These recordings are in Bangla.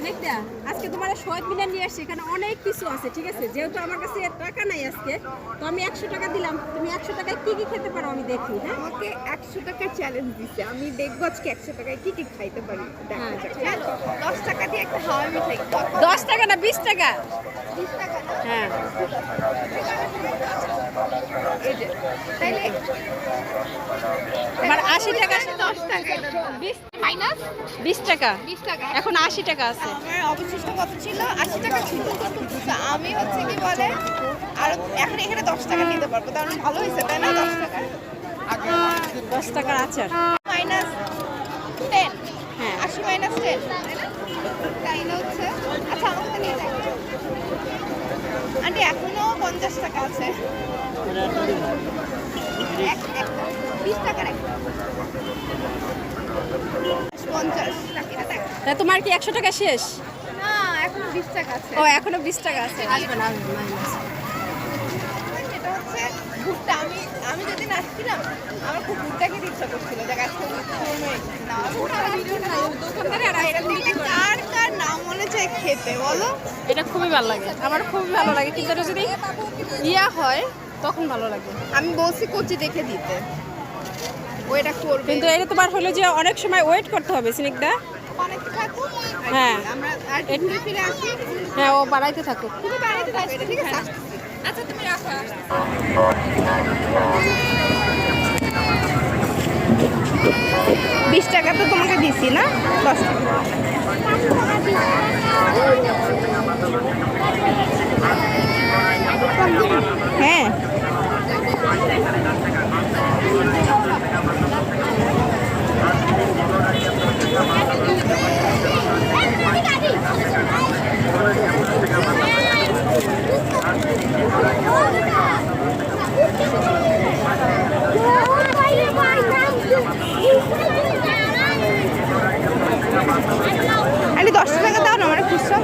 সিলেক্টা আজকে তোমার শহীদ মিনার নিয়ে আসছি এখানে অনেক কিছু আছে ঠিক আছে? যেহেতু আমার কাছে টাকা নাই আজকে তো আমি একশো টাকা দিলাম। তুমি একশো টাকায় কি কি খেতে পারো আমি দেখি হ্যাঁ? আমাকে একশো টাকা চ্যালেঞ্জ দিছে। আমি দেখব আজকে একশো টাকায় কি কি খাইতে পারি। হ্যাঁ। দশ টাকা দিয়ে একটা হাওয়াই মিঠাই দশ টাকা না বিশ টাকা? হ্যাঁ। আমার আশি টাকা দশ টাকা। মাইনাস বিশ টাকা। বিশ টাকা। এখন আশি টাকা আছে। আমার অবশিষ্ট কত ছিল? আশি টাকা ছিল আমি হচ্ছে কি বলে আর এখন এখানে দশ টাকা নিতে পারব তার ভালো হয়েছে তাই না? দশ টাকা। দশ টাকার আচার। Minus ten. হ্যাঁ। আশি মাইনাস টেন। তাইলে হচ্ছে আচ্ছা আমাকে নিয়ে যাই আন্টি এখনও পঞ্চাশ টাকা আছে। তা তোমার কি একশো টাকা শেষ? না বিশ টাকা ও এখনও বিশ টাকা আছে। আসবে না ভুট্টা আমি আমি যেদিন আসছিলাম আমার খুব ভুট্টা খেতে ইচ্ছা করছিল। দেখ আজকে আর এরকম দিকে কার কার নাম মনে চাই খেতে বলো। এটা খুবই ভালো লাগে। আমার খুবই ভালো লাগে কিন্তু এটা যদি ইয়া হয় তখন ভালো লাগে। আমি বলছি কচি দেখে দিতে। ও এটা করবে। কিন্তু এটা তোমার হলো যে অনেক সময় ওয়েট করতে হবে আর হ্যাঁ। হ্যাঁ ও বাড়াইতে থাকো। ঠিক আছে? আচ্ছা তুমি রাখো। বিশ টাকা তো তোমাকে দিছি না দশ টাকা হ্যাঁ আরে দশ টাকা দাও না আমার খুচরা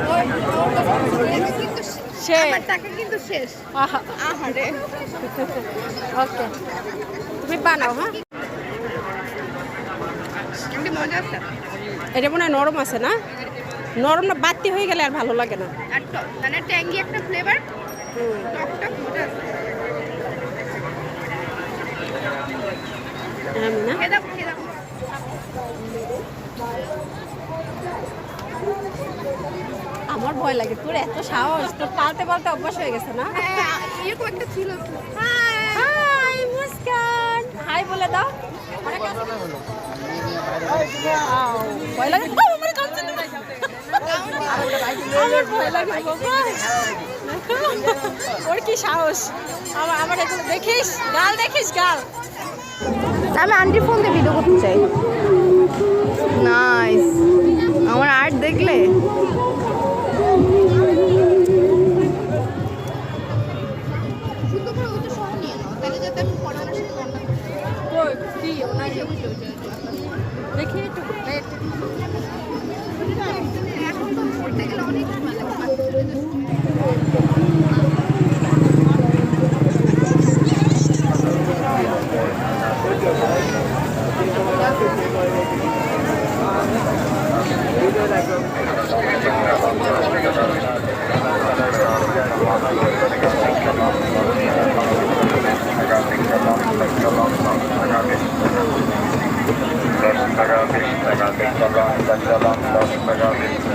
আমার টাকা কিন্তু শেষ। আহা। আহারে। ওকে। তুমি বানাও হ্যাঁ? মজা আছে? এটা মনে হয় নরম আছে না? নরম না বাতি হয়ে গেলে আর ভালো লাগে না। আর মানে ট্যাঙ্গি একটা ফ্লেভার হুম। টক টক মজা আছে। আমি না? খেয়ে দাও খেয়ে দাও। আমার ভয় লাগে। তোর এত সাহস তোর পালতে পালতে অভ্যাস হয়ে গেছে না? হ্যাঁ এরকম একটা ছিল। হাই মুস্কান। হাই বলে দাও। ভয় লাগে? আমার কাছে না। আমার ভয় লাগে ওর কি সাহস? আমার আমার এগুলো দেখিস? গাল দেখিস গাল। আমি আন্টির ফোন দিয়ে ভিডিও করতে চাই। নাইস আমার আর্ট দেখলে? দেখি একটু এখন তো পড়তে গেলে অনেক সময় লাগে Thank you. Lakány, Lakány, Lakány, Lakány, Lakány,